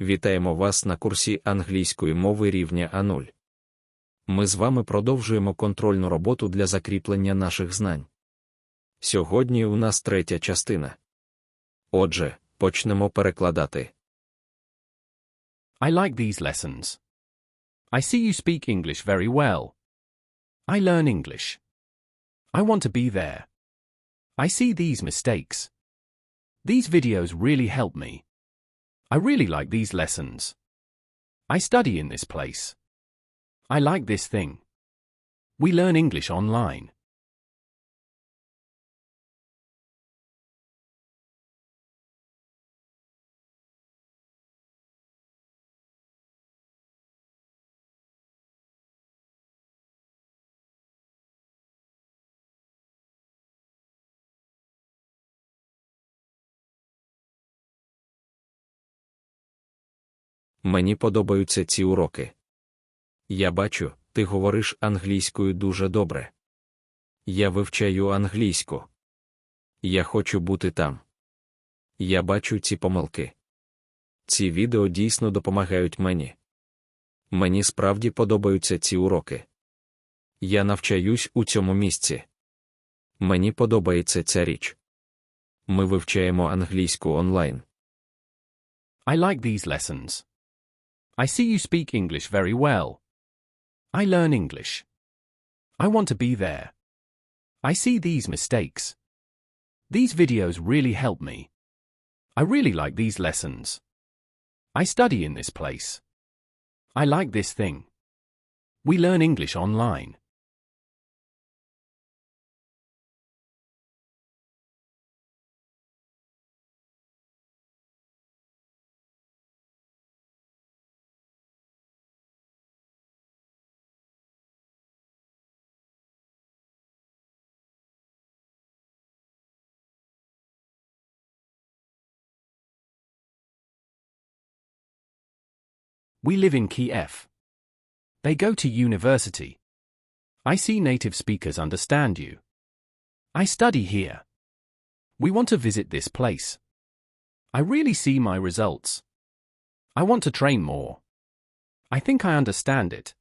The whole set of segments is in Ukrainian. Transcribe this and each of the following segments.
Вітаємо вас на курсі англійської мови рівня А0. Ми з вами продовжуємо контрольну роботу для закріплення наших знань. Сьогодні у нас третя частина. Отже, почнемо перекладати. I like these lessons. I see you speak English very well. I learn English. I want to be there. I see these mistakes. These videos really help me. I really like these lessons. I study in this place. I like this thing. We learn English online. Мені подобаються ці уроки. Я бачу, ти говориш англійською дуже добре. Я вивчаю англійську. Я хочу бути там. Я бачу ці помилки. Ці відео дійсно допомагають мені. Мені справді подобаються ці уроки. Я навчаюсь у цьому місці. Мені подобається ця річ. Ми вивчаємо англійську онлайн. I like these lessons. I see you speak English very well. I learn English. I want to be there. I see these mistakes. These videos really help me. I really like these lessons. I study in this place. I like this thing. We learn English online. We live in Kiev. They go to university. I see native speakers understand you. I study here. We want to visit this place. I really see my results. I want to train more. I think I understand it.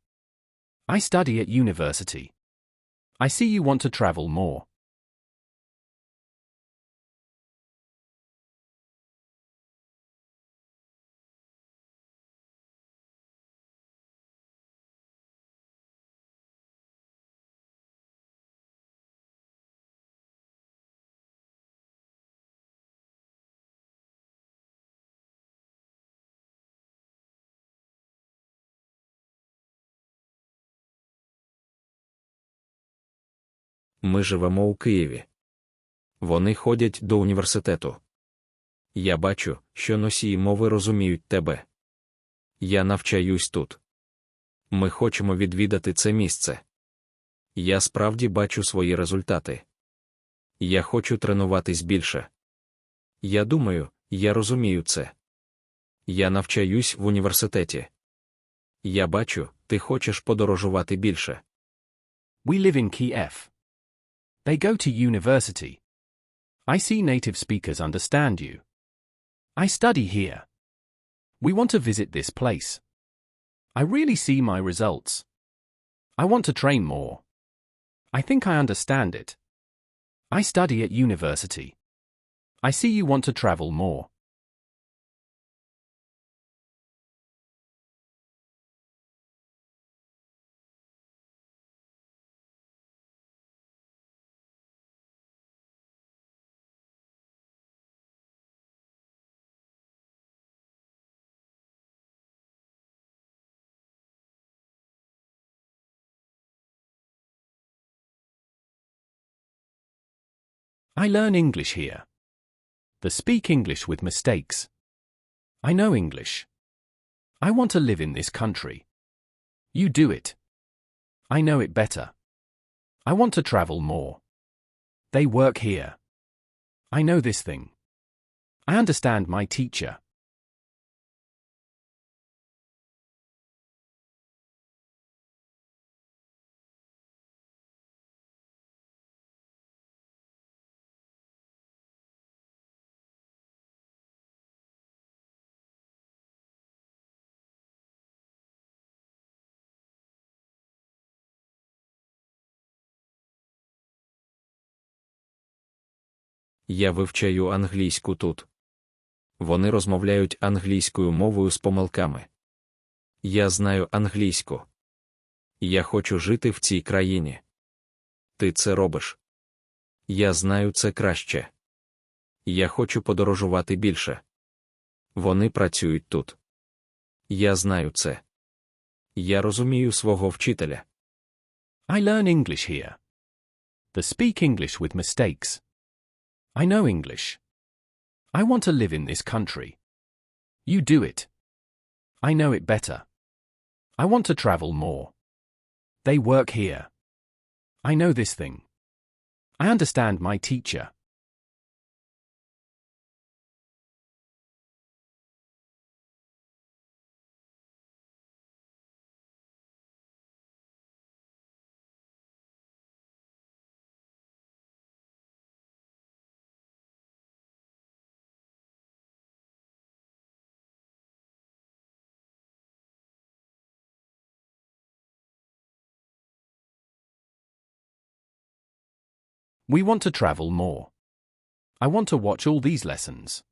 I study at university. I see you want to travel more. Ми живемо у Києві. Вони ходять до університету. Я бачу, що носії мови розуміють тебе. Я навчаюсь тут. Ми хочемо відвідати це місце. Я справді бачу свої результати. Я хочу тренуватись більше. Я думаю, я розумію це. Я навчаюсь в університеті. Я бачу, ти хочеш подорожувати більше. We live in Kiev. They go to university. I see native speakers understand you. I study here. We want to visit this place. I really see my results. I want to train more. I think I understand it. I study at university. I see you want to travel more. I learn English here. The speak English with mistakes. I know English. I want to live in this country. You do it. I know it better. I want to travel more. They work here. I know this thing. I understand my teacher. Я вивчаю англійську тут. Вони розмовляють англійською мовою з помилками. Я знаю англійську. Я хочу жити в цій країні. Ти це робиш. Я знаю це краще. Я хочу подорожувати більше. Вони працюють тут. Я знаю це. Я розумію свого вчителя. I learn English here. The speak English with mistakes. I know English. I want to live in this country. You do it. I know it better. I want to travel more. They work here. I know this thing. I understand my teacher. We want to travel more. I want to watch all these lessons.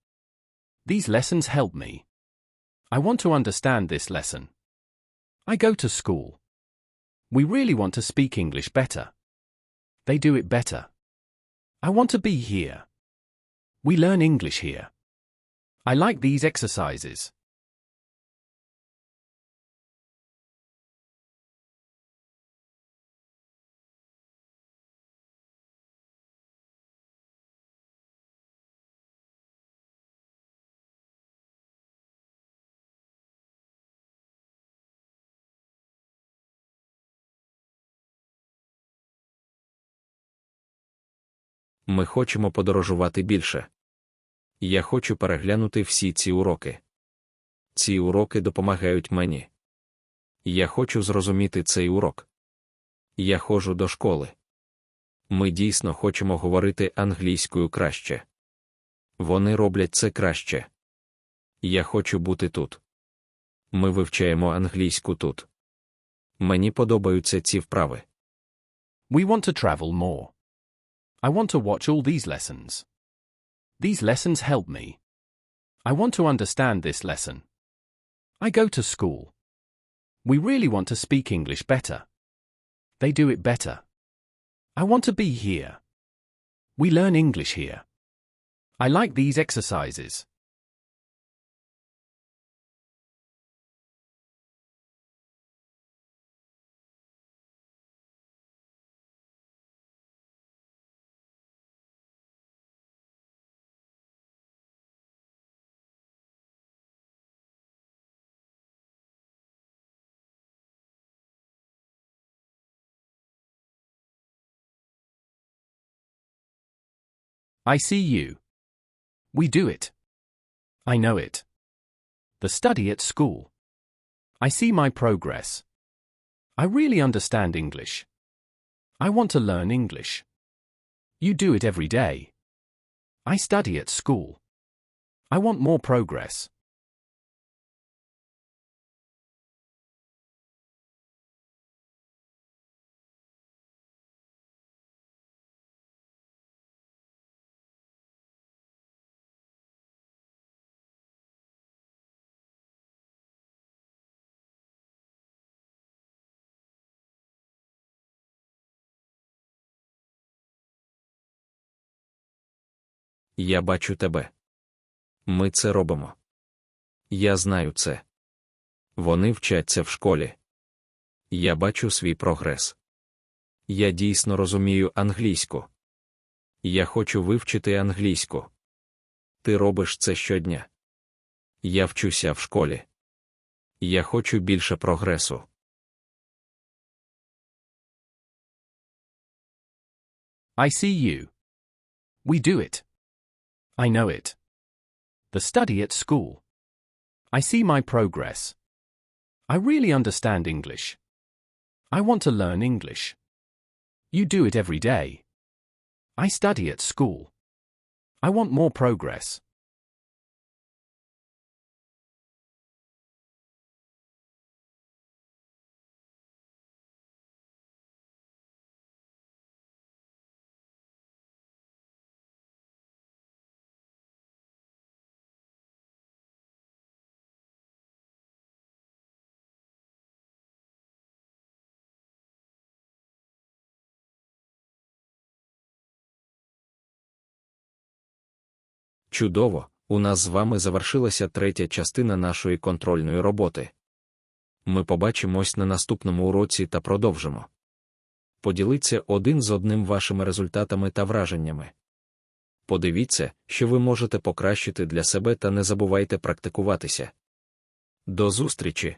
These lessons help me. I want to understand this lesson. I go to school. We really want to speak English better. They do it better. I want to be here. We learn English here. I like these exercises. Ми хочемо подорожувати більше. Я хочу переглянути всі ці уроки. Ці уроки допомагають мені. Я хочу зрозуміти цей урок. Я ходжу до школи. Ми дійсно хочемо говорити англійською краще. Вони роблять це краще. Я хочу бути тут. Ми вивчаємо англійську тут. Мені подобаються ці вправи. We want to travel more. I want to watch all these lessons. These lessons help me. I want to understand this lesson. I go to school. We really want to speak English better. They do it better. I want to be here. We learn English here. I like these exercises. I see you. We do it. I know it. The study at school. I see my progress. I really understand English. I want to learn English. You do it every day. I study at school. I want more progress. Я бачу тебе. Ми це робимо. Я знаю це. Вони вчаться в школі. Я бачу свій прогрес. Я дійсно розумію англійську. Я хочу вивчити англійську. Ти робиш це щодня. Я вчуся в школі. Я хочу більше прогресу. I see you. We do it. I know it. The study at school. I see my progress. I really understand English. I want to learn English. You do it every day. I study at school. I want more progress. Чудово, у нас з вами завершилася третя частина нашої контрольної роботи. Ми побачимось на наступному уроці та продовжимо. Поділіться один з одним вашими результатами та враженнями. Подивіться, що ви можете покращити для себе та не забувайте практикуватися. До зустрічі!